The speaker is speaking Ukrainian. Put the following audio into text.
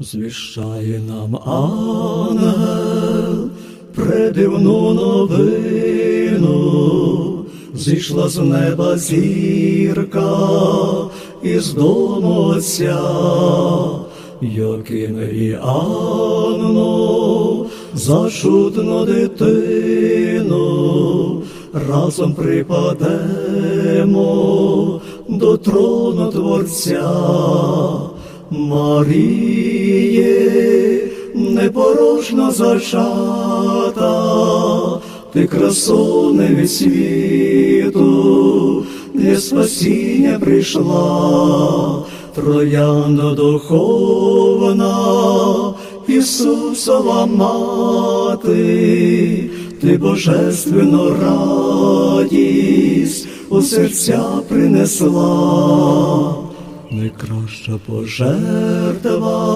звіщає нам ангел придивну новину, зійшла з неба зірка із дому отця, як Анну за чудну дитину, разом припадемо до трону Творця. Маріє, непорожна зачата, ти красуне від світу, для спасіння прийшла, троянда духовна, Ісусова мати, ти божественну радість у серця принесла найкраща пожертва